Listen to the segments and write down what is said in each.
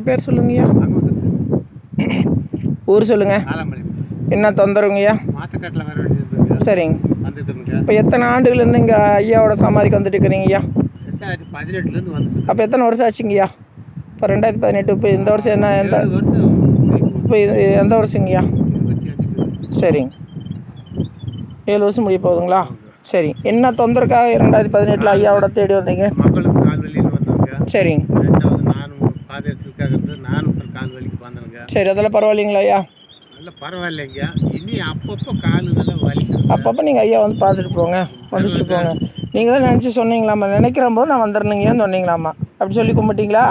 உங்கள் பேர் சொல்லுங்கய்யா. ஊர் சொல்லுங்கள் என்ன தொந்தரவுங்கய்யா? சரிங்க. இப்போ எத்தனை ஆண்டுகள்லேருந்து இங்கே ஐயாவோட சமாதிக்கு வந்துட்டு இருக்கிறீங்கய்யா? அப்போ எத்தனை வருஷம் ஆச்சுங்கய்யா? இப்போ ரெண்டாயிரத்தி பதினெட்டு இப்போ இந்த வருஷம் என்ன எந்த இப்போ எந்த வருஷங்கய்யா? சரிங்க. ஏழு வருஷம் முடிய போகுதுங்களா? சரி. என்ன தொந்தரக்காக ரெண்டாயிரத்தி பதினெட்டில் ஐயாவோட தேடி வந்தீங்க? சரிங்க. ரெண்டாவது நானும் ஒரு கால் வலிக்கு வந்தவங்க சரி அதெல்லாம் பரவாயில்லைங்களா ஐயா? நல்ல பரவாயில்லைங்க. இனி அப்பப்போ கால் நல்லா வலிக்குது அப்பப்போ நீங்கள் ஐயா வந்து பார்த்துட்டு போங்க வந்துட்டு போங்க. நீங்கள் தான் நினச்சி சொன்னீங்களாம்மா. நினைக்கிற போது நான் வந்துடுறேங்கன்னு சொன்னீங்களாம்மா. அப்படி சொல்லி கும்பிட்டீங்களா?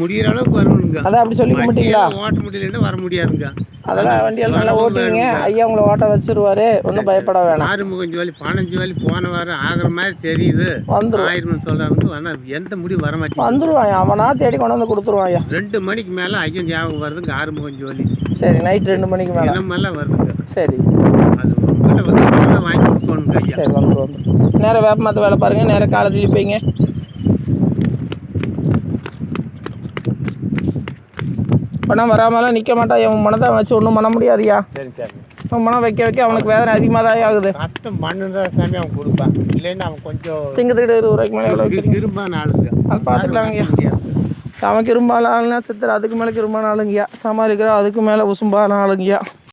முடியிற அளவுக்கு வரணுங்க அதான் அப்படி சொல்லி கும்பிட்டீங்களா? வண்டியெல்லாம் ஓட்ட முடியலன்னா வர முடியாதுங்க. அதெல்லாம் வண்டியெல்லாம் நல்லா ஓட்டுவீங்க. ஐயா உங்களை ஓட்ட வச்சிருவாரு. ஒன்றும் பயப்பட வேணாம். ஆறு முகஞ்சு வலி பதினஞ்சு வலி போன வாரம் ஆகிற மாதிரி தெரியுது. வந்துடும் ஆயிரம் சொல்கிறாங்க ஆனால் எந்த முடிவு வர மாட்டேங்குது. வந்துருவான் அவனா தேடி கொண்டு வந்து கொடுத்துருவான் ஐயா. ரெண்டு மணிக்கு மேலே ஐயன் ஞாபகம் வருதுங்க ஆறு முகஞ்சு வலி சரி நைட் ரெண்டு மணிக்கு மேலே. தினமெல்லாம் வருதுங்க. சரி. அது உங்கள்கிட்ட வந்து வாங்கி கொடுக்கணுங்க சரி வந்துடும் வந்துடும் நேராக வேப்ப மரத்து வேலை பாருங்கள் நேராக காலேஜில் போய்ங்க பணம் வராமலாம் நிற்க மாட்டான் என் மனதை வச்சு ஒன்றும் பண்ண முடியாதுயா சரி சரி. உன் மனம் வைக்க வைக்க அவனுக்கு வேதனை அதிகமாக தான் ஆகுது. கஷ்டம் மண்ணு தான் சாமி அவன் கொடுப்பான் இல்லைன்னா அவன் கொஞ்சம் சிங்கத்துக்கிட்ட இருபது ரூபாய்க்கு மேலே எவ்வளோ திரும்ப ஆளுங்க. அது பார்த்துக்கலாங்கய்யா அவன் கிரும்பால ஆளுனா சித்தர் அதுக்கு மேலே கிரும்பான ஆளுங்கய்யா சமாளிக்கிற அதுக்கு மேலே உசும்பான ஆளுங்கய்யா